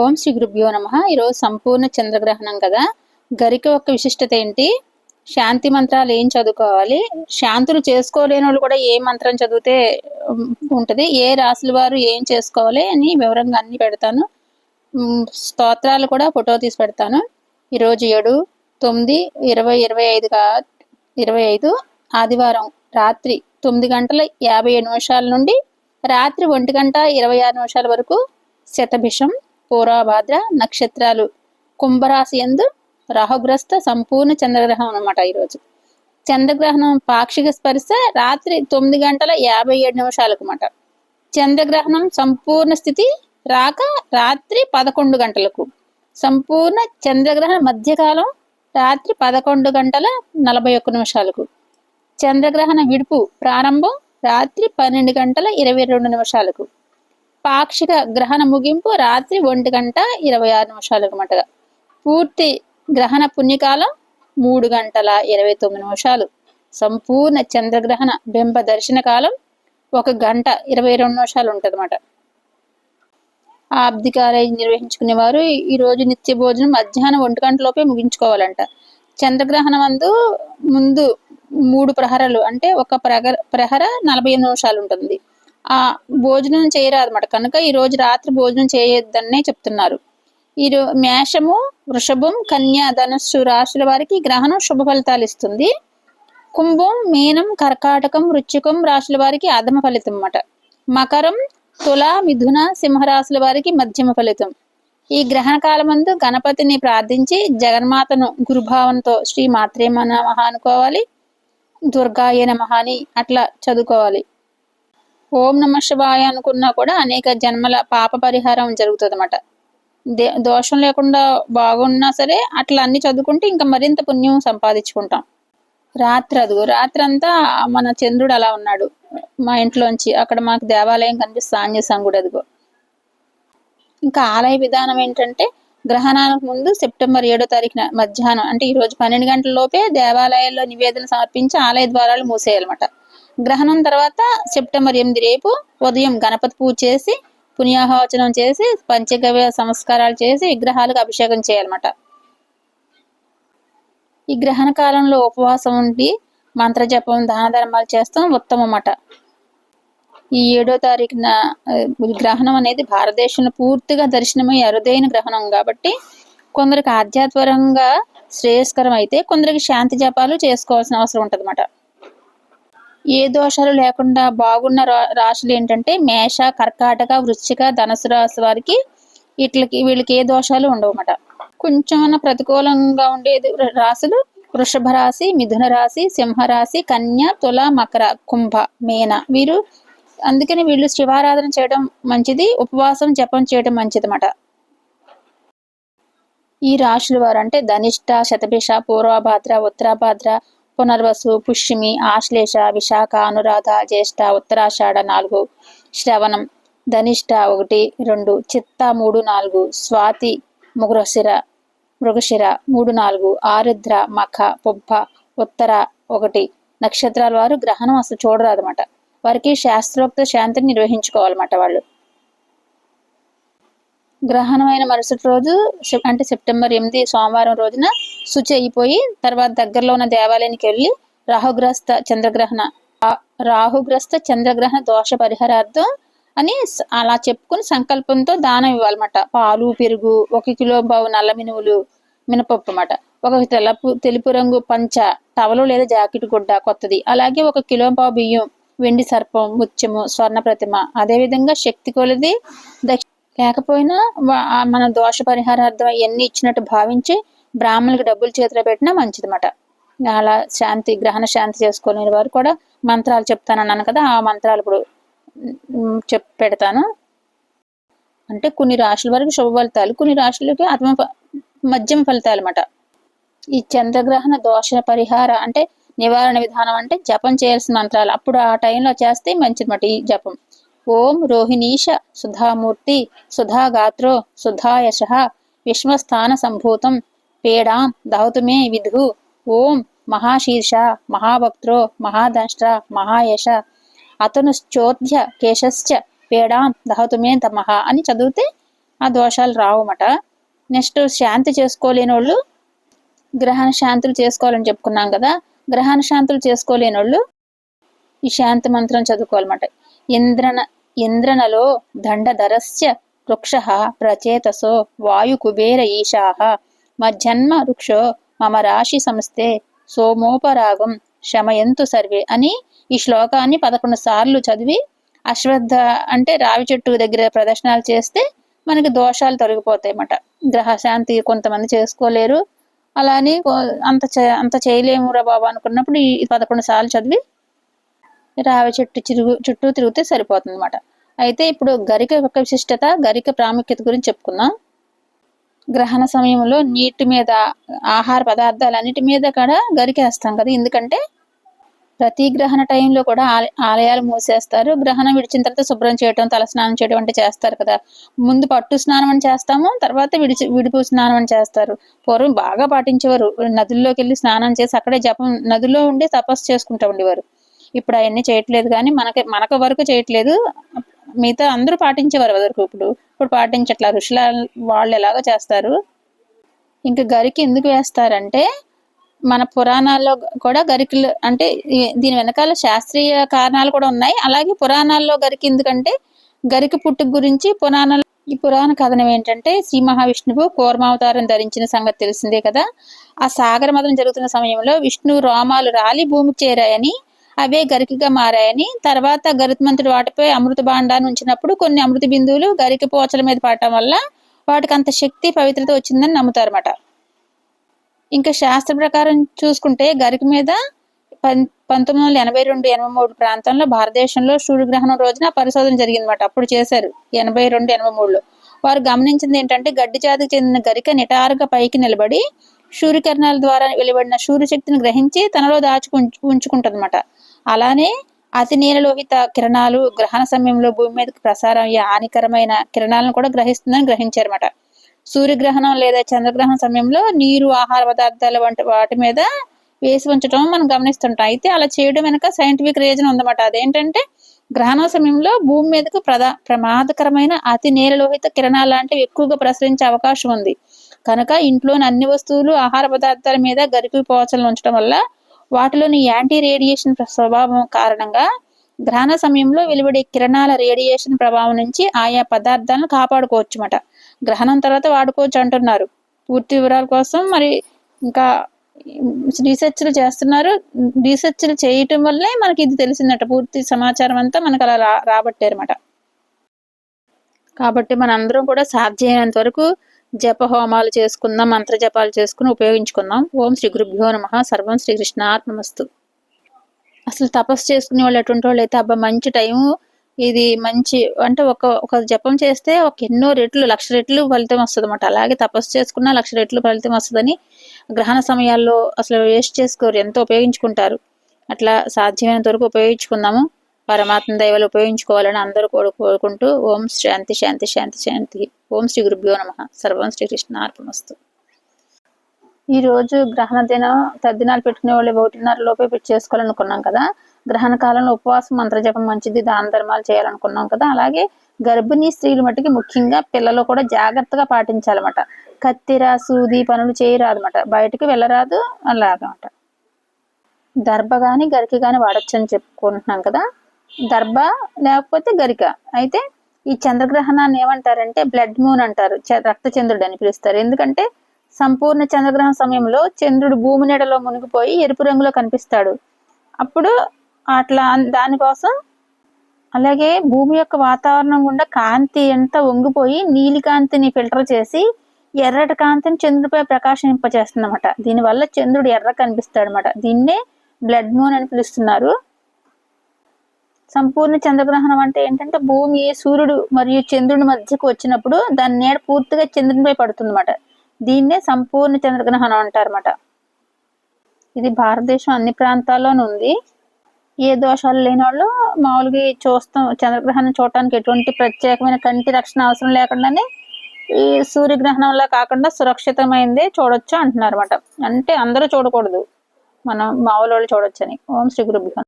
ఓం శ్రీ గురుభ్యో నమ. ఈరోజు సంపూర్ణ చంద్రగ్రహణం కదా. గరిక యొక్క విశిష్టత ఏంటి? శాంతి మంత్రాలు ఏం చదువుకోవాలి? శాంతులు చేసుకోలేని వాళ్ళు కూడా ఏ మంత్రం చదివితే ఉంటుంది? ఏ రాసుల వారు ఏం చేసుకోవాలి అని వివరంగా అన్ని పెడతాను. స్తోత్రాలు కూడా ఫోటో తీసి పెడతాను. ఈరోజు ఏడు తొమ్మిది ఇరవై ఇరవై ఐదుగా ఇరవై ఐదు ఆదివారం రాత్రి తొమ్మిది గంటల యాభై ఏడు నిమిషాల నుండి రాత్రి ఒంటి గంట ఇరవై ఆరు నిమిషాల వరకు శతభిషం పూర్వభాద్ర నక్షత్రాలు కుంభరాశి ఎందు రాహుగ్రస్త సంపూర్ణ చంద్రగ్రహం అనమాట ఈరోజు. చంద్రగ్రహణం పాక్షిక స్పర్శ రాత్రి తొమ్మిది గంటల యాభై ఏడు నిమిషాలకు అన్నమాట చంద్రగ్రహణం సంపూర్ణ స్థితి రాక రాత్రి పదకొండు గంటలకు. సంపూర్ణ చంద్రగ్రహణ మధ్యకాలం రాత్రి పదకొండు గంటల నలభై ఒక్క నిమిషాలకు. చంద్రగ్రహణ విడుపు ప్రారంభం రాత్రి పన్నెండు గంటల ఇరవై రెండు నిమిషాలకు. పాక్షిక గ్రహణ ముగింపు రాత్రి ఒంటి గంట ఇరవై ఆరు నిమిషాలకు మటగా పూర్తి గ్రహణ పుణ్యకాలం మూడు గంటల ఇరవై తొమ్మిది నిమిషాలు. సంపూర్ణ చంద్రగ్రహణ బింబ దర్శన కాలం ఒక గంట ఇరవై రెండు నిమిషాలు ఉంటదన్నమాట. ఆబ్దికాలయం నిర్వహించుకునే వారు ఈ రోజు నిత్య భోజనం మధ్యాహ్నం ఒంటి గంటలోపే ముగించుకోవాలంట. చంద్రగ్రహణం అందు ముందు మూడు ప్రహరాలు అంటే ఒక ప్రహర ప్రహర నలభై ఎనిమిది నిమిషాలు ఉంటుంది. ఆ భోజనం చేయరాదన్నమాట. కనుక ఈ రోజు రాత్రి భోజనం చేయొద్దనే చెప్తున్నారు. ఈ మేషము వృషభం కన్యా ధనుస్సు రాశుల వారికి గ్రహణం శుభ ఫలితాలు ఇస్తుంది. కుంభం మీనం కర్కాటకం వృచ్చికం రాశుల వారికి అధమ ఫలితం అన్నమాట. మకరం తుల మిథున సింహరాశుల వారికి మధ్యమ ఫలితం. ఈ గ్రహణ కాలమందు గణపతిని ప్రార్థించి జగన్మాతను గురుభావంతో శ్రీ మాత్రేమ నమ అనుకోవాలి. దుర్గాయ నమ అని అట్లా చదువుకోవాలి. ఓం నమ శివాయ అనుకున్నా కూడా అనేక జన్మల పాప పరిహారం జరుగుతుంది అనమాట దే దోషం లేకుండా బాగున్నా సరే అట్లా అన్ని చదువుకుంటే ఇంకా మరింత పుణ్యం సంపాదించుకుంటాం. రాత్రి అదుగు రాత్రి అంతా మన చంద్రుడు అలా ఉన్నాడు. మా ఇంట్లోంచి అక్కడ మాకు దేవాలయం కనిపిస్తే ఆంజనేయ సంగుడు అదిగో. ఇంకా ఆలయ విధానం ఏంటంటే గ్రహణానికి ముందు సెప్టెంబర్ ఏడో తారీఖున మధ్యాహ్నం అంటే ఈ రోజు పన్నెండు గంటల లోపే దేవాలయాల్లో నివేదన సమర్పించి ఆలయ ద్వారాలు మూసేయాలన్నమాట. గ్రహణం తర్వాత సెప్టెంబర్ ఎనిమిది రేపు ఉదయం గణపతి పూజ చేసి పుణ్యాహవచనం చేసి పంచగవ్య సంస్కారాలు చేసి విగ్రహాలకు అభిషేకం చేయాలన్నమాట. ఈ గ్రహణ కాలంలో ఉపవాసం ఉండి మంత్రజపం దాన ధర్మాలు చేస్తాం ఉత్తమమాట. ఈ ఏడో తారీఖున గ్రహణం అనేది భారతదేశంలో పూర్తిగా దర్శనమై అరుదైన గ్రహణం కాబట్టి కొందరికి ఆధ్యాత్మికంగా శ్రేయస్కరం అయితే కొందరికి శాంతి జపాలు చేసుకోవాల్సిన అవసరం ఉంటుంది ఏ దోషాలు లేకుండా బాగున్న రా- రాశులు ఏంటంటే మేష కర్కాటక వృశ్చిక ధనుసు రాశి వారికి వీటికి వీళ్ళకి ఏ దోషాలు ఉండవన్నమాట. కొంచెం ప్రతికూలంగా ఉండేది రాశులు వృషభ రాశి మిథున రాశి సింహరాశి కన్య తుల మకర కుంభ మేన. వీరు అందుకని వీళ్ళు శివారాధన చేయడం మంచిది ఉపవాసం జపం చేయడం మంచిదన్నమాట. ఈ రాశుల వారు అంటే ధనిష్ట శతభిష పూర్వభాద్ర ఉత్తరాభాద్ర పునర్వసు పుష్యమి ఆశ్లేష విశాఖ అనురాధ జ్యేష్ఠ ఉత్తరాషాఢ నాలుగు శ్రవణం ధనిష్ట ఒకటి రెండు చిత్త మూడు నాలుగు స్వాతి మృగశిర మృగశిర మూడు నాలుగు ఆరుద్ర మఖ పుబ్బ ఉత్తర ఒకటి. నక్షత్రాల వారు గ్రహణం అసలు చూడరాదన్నమాట. వారికి శాస్త్రోక్త శాంతిని నిర్వహించుకోవాలన్నమాట వాళ్ళు. గ్రహణమైన మరుసటి రోజు అంటే సెప్టెంబర్ ఎనిమిది సోమవారం రోజున శుచి అయిపోయి తర్వాత దగ్గరలో ఉన్న దేవాలయానికి వెళ్ళి రాహుగ్రస్త చంద్రగ్రహణ రాహుగ్రస్త చంద్రగ్రహణ దోష పరిహారార్థం అని అలా చెప్పుకుని సంకల్పంతో దానం ఇవ్వాలన్నమాట. పాలు పెరుగు ఒక కిలో బావు నల్ల మినువులు మినపప్పు అన్నమాట. ఒక తెలపు తెలుపు రంగు పంచ టవలు లేదా జాకెట్ గుడ్డ కొత్తది. అలాగే ఒక కిలో బావు బియ్యం వెండి సర్పం ముత్యము స్వర్ణ ప్రతిమ అదేవిధంగా శక్తి కొలది దక్ష లేకపోయినా మన దోష పరిహారార్థం అవన్నీ ఇచ్చినట్టు భావించి బ్రాహ్మణులకు డబ్బులు చేతిలో పెట్టినా మంచిదన్నమాట. అలా శాంతి గ్రహణ శాంతి చేసుకోలేని వారు కూడా మంత్రాలు చెప్తానన్నాను కదా ఆ మంత్రాలు ఇప్పుడు చెప్ పెడతాను. అంటే కొన్ని రాశుల వరకు శుభ ఫలితాలు కొన్ని రాశులకి ఆత్మ మద్యం మధ్యమ ఫలితాలు అన్నమాట. ఈ చంద్రగ్రహణ దోష పరిహార అంటే నివారణ విధానం అంటే జపం చేయాల్సిన మంత్రాలు. అప్పుడు ఆ టైంలో చేస్తే మంచిదన్నమాట ఈ జపం. ఓం రోహిణీశ సుధామూర్తి సుధాగాత్రో సుధాయశ విశ్వస్థాన సంభూతం పేడాం దహతు మే విధు ఓం మహాశీర్ష మహాభక్త్రో మహాదంష్ట్ర మహాయశ అతనుశ్చోద్య కేశశ్చ పేడాం దహతు మే తమః అని చదివితే ఆ దోషాలు రావన్నమాట నెక్స్ట్ శాంతి చేసుకోలేని వాళ్ళు గ్రహణ శాంతులు చేసుకోవాలని చెప్పుకున్నాం కదా గ్రహణ శాంతులు చేసుకోలేని వాళ్ళు ఈ శాంతి మంత్రం చదువుకోవాలన్నమాట. ఇంద్రన ఇంద్రనలో దండధరస్య వృక్ష ప్రచేతసో వాయు కుబేర ఈశాహ మజ్జన్మ వృక్షో మమ రాశి సంస్థే సోమోపరాగం శమయంతు సర్వే అని ఈ శ్లోకాన్ని పదకొండు సార్లు చదివి అశ్వద్ధ అంటే రావి చెట్టు దగ్గర ప్రదర్శనలు చేస్తే మనకి దోషాలు తొలగిపోతాయి అన్నమాట గ్రహశాంతి కొంతమంది చేసుకోలేరు. అలా అని అంత అంత చేయలేము రా బాబు అనుకున్నప్పుడు ఈ పదకొండు సార్లు చదివి రావి చెట్టు చిరుగు చుట్టూ తిరిగితే సరిపోతుంది అనమాట అయితే ఇప్పుడు గరిక యొక్క విశిష్టత గరిక ప్రాముఖ్యత గురించి చెప్పుకుందాం. గ్రహణ సమయంలో నీటి మీద ఆహార పదార్థాలన్నిటి మీద కూడా గరికేస్తాం కదా. ఎందుకంటే ప్రతి గ్రహణ టైంలో కూడా ఆలయాలు మూసేస్తారు. గ్రహణం విడిచిన తర్వాత శుభ్రం చేయడం తల స్నానం చేయడం అంటే చేస్తారు కదా. ముందు పట్టు స్నానం అని చేస్తాము తర్వాత విడిచి విడిపు స్నానం అని చేస్తారు. పూర్వం బాగా పాటించేవారు. నదుల్లోకి వెళ్ళి స్నానం చేసి అక్కడే జపం నదిలో ఉండి తపస్సు చేసుకుంటూ ఉండేవారు. ఇప్పుడు అవన్నీ చేయట్లేదు కానీ మనకి మనకు వరకు చేయట్లేదు. మిగతా అందరూ పాటించేవారు వరకు ఇప్పుడు? ఇప్పుడు పాటించట్లా? ఋషుల వాళ్ళు ఎలాగో చేస్తారు. ఇంకా గరికి ఎందుకు వేస్తారంటే మన పురాణాల్లో కూడా గరికలు అంటే దీని వెనకాల శాస్త్రీయ కారణాలు కూడా ఉన్నాయి. అలాగే పురాణాల్లో గరికి ఎందుకంటే గరిక పుట్టుక గురించి పురాణాలు ఈ పురాణ కథనం ఏంటంటే శ్రీ మహావిష్ణువు కూర్మావతారం ధరించిన సంగతి తెలిసిందే కదా? ఆ సాగర మదం జరుగుతున్న సమయంలో విష్ణు రోమాలు రాలి భూమికి చేరాయని అవే గరికగా మారాయని తర్వాత గరుత్మంతుడు వాటిపై అమృత భాండాన్ని ఉంచినప్పుడు కొన్ని అమృత బిందువులు గరిక పోచల మీద పడటం వల్ల వాటికి అంత శక్తి పవిత్రత వచ్చిందని నమ్ముతారన్నమాట. ఇంకా శాస్త్ర ప్రకారం చూసుకుంటే గరిక మీద పంతొమ్మిది వందల ఎనభై రెండు ఎనభై మూడు ప్రాంతంలో భారతదేశంలో సూర్యగ్రహణం రోజున పరిశోధన జరిగిందన్నమాట. అప్పుడు చేశారు ఎనభై రెండు ఎనభై మూడులో. వారు గమనించింది ఏంటంటే గడ్డి జాతికి చెందిన గరిక నిటారుగా పైకి నిలబడి సూర్యకిరణాల ద్వారా వెలువడిన సూర్యశక్తిని గ్రహించి తనలో దాచుకు ఉంచుకుంటుందన్నమాట. అలానే అతి నీలలోహిత కిరణాలు గ్రహణ సమయంలో భూమి మీదకి ప్రసారం అయ్యే హానికరమైన కిరణాలను కూడా గ్రహిస్తుందని గ్రహించారన్నమాట. సూర్యగ్రహణం లేదా చంద్రగ్రహణం సమయంలో నీరు ఆహార పదార్థాలు వంటి వాటి మీద వేసి ఉంచడం మనం గమనిస్తుంటాం. అయితే అలా చేయడం వెనక సైంటిఫిక్ రీజన్ ఉందన్నమాట. అదేంటంటే గ్రహణ సమయంలో భూమి మీదకు ప్రధా ప్రమాదకరమైన అతి నీలలోహిత కిరణాలు లాంటివి ఎక్కువగా ప్రసరించే అవకాశం ఉంది. కనుక ఇంట్లోని అన్ని వస్తువులు ఆహార పదార్థాల మీద గరికి పోచలను ఉంచడం వల్ల వాటిలోని యాంటీ రేడియేషన్ స్వభావం కారణంగా గ్రహణ సమయంలో వెలువడే కిరణాల రేడియేషన్ ప్రభావం నుంచి ఆయా పదార్థాలను కాపాడుకోవచ్చుమట. గ్రహణం తర్వాత వాడుకోవచ్చు అంటున్నారు. పూర్తి వివరాల కోసం మరి ఇంకా రీసెర్చ్లు చేస్తున్నారు. రీసెర్చ్లు చేయటం వల్లే మనకి ఇది తెలిసిందట. పూర్తి సమాచారం అంతా మనకు అలా రా రాబట్టారన్నమాట కాబట్టి మనందరం కూడా సాధ్యమైనంత వరకు జప హోమాలు చేసుకుందాం మంత్ర జపాలు చేసుకుని ఉపయోగించుకుందాం. ఓం శ్రీ గురుభ్యో నమ. సర్వం శ్రీకృష్ణార్పణమస్తు అసలు తపస్సు చేసుకునే వాళ్ళు ఎటువంటి వాళ్ళు అయితే అబ్బా మంచి టైము. ఇది మంచి అంటే ఒక ఒక జపం చేస్తే ఒక ఎన్నో రెట్లు లక్ష రెట్లు ఫలితం వస్తుంది అనమాట అలాగే తపస్సు చేసుకున్న లక్ష రెట్లు ఫలితం వస్తుందని గ్రహణ సమయాల్లో అసలు వేస్ట్ చేసుకోరు. ఎంతో ఉపయోగించుకుంటారు. అట్లా సాధ్యమైనంత వరకు ఉపయోగించుకుందాము. పరమాత్మ దైవాలు ఉపయోగించుకోవాలని అందరూ కోరుకుంటూ ఓం శాంతి శాంతి శాంతి శాంతి. ఓం శ్రీ గురుభ్యో నమ. సర్వం శ్రీకృష్ణ అర్పణస్తు ఈరోజు గ్రహణ దినం తద్దినాలు పెట్టుకునే వాళ్ళు ఒకటిన్నర లోపే పెట్టి చేసుకోవాలనుకున్నాం కదా. గ్రహణ కాలంలో ఉపవాసం మంత్రజపం మంచిది దాన ధర్మాలు చేయాలనుకున్నాం కదా. అలాగే గర్భిణీ స్త్రీలు మట్టుకి ముఖ్యంగా పిల్లలు కూడా జాగ్రత్తగా పాటించాలన్నమాట. కత్తిర సూది పనులు చేయరాదన్నమాట. బయటకు వెళ్ళరాదు అలాగమాట దర్భ కానీ గరిక కానీ వాడచ్చు అని చెప్పుకుంటున్నాం కదా. దర్భ లేకపోతే గరిక. అయితే ఈ చంద్రగ్రహణాన్ని ఏమంటారంటే బ్లడ్ మూన్ అంటారు రక్త చంద్రుడు అని పిలుస్తారు. ఎందుకంటే సంపూర్ణ చంద్రగ్రహణ సమయంలో చంద్రుడు భూమి నీడలో మునిగిపోయి ఎరుపు రంగులో కనిపిస్తాడు. అప్పుడు అట్లా దానికోసం అలాగే భూమి యొక్క వాతావరణం గుండా కాంతి ఎంత వంగిపోయి నీలి కాంతిని ఫిల్టర్ చేసి ఎర్రటి కాంతిని చంద్రుడిపై ప్రకాశింపచేస్తుంది అనమాట దీనివల్ల చంద్రుడు ఎర్ర కనిపిస్తాడు అనమాట దీన్నే బ్లడ్ మూన్ అని పిలుస్తున్నారు. సంపూర్ణ చంద్రగ్రహణం అంటే ఏంటంటే భూమి సూర్యుడు మరియు చంద్రుడి మధ్యకు వచ్చినప్పుడు దాని నీడ పూర్తిగా చంద్రునిపై పడుతుందన్నమాట. దీన్నే సంపూర్ణ చంద్రగ్రహణం అంటారన్నమాట. ఇది భారతదేశం అన్ని ప్రాంతాల్లోనూ ఉంది. ఏ దోషాలు లేని వాళ్ళు మామూలుగా చూస్తాం చంద్రగ్రహణం చూడటానికి ఎటువంటి ప్రత్యేకమైన కంటి రక్షణ అవసరం లేకుండానే ఈ సూర్యగ్రహణంలా కాకుండా సురక్షితమైందే చూడొచ్చు అంటున్నారు అనమాట అంటే అందరూ చూడకూడదు. మనం మామూలు వాళ్ళు చూడొచ్చని. ఓం శ్రీ గురుభ్యం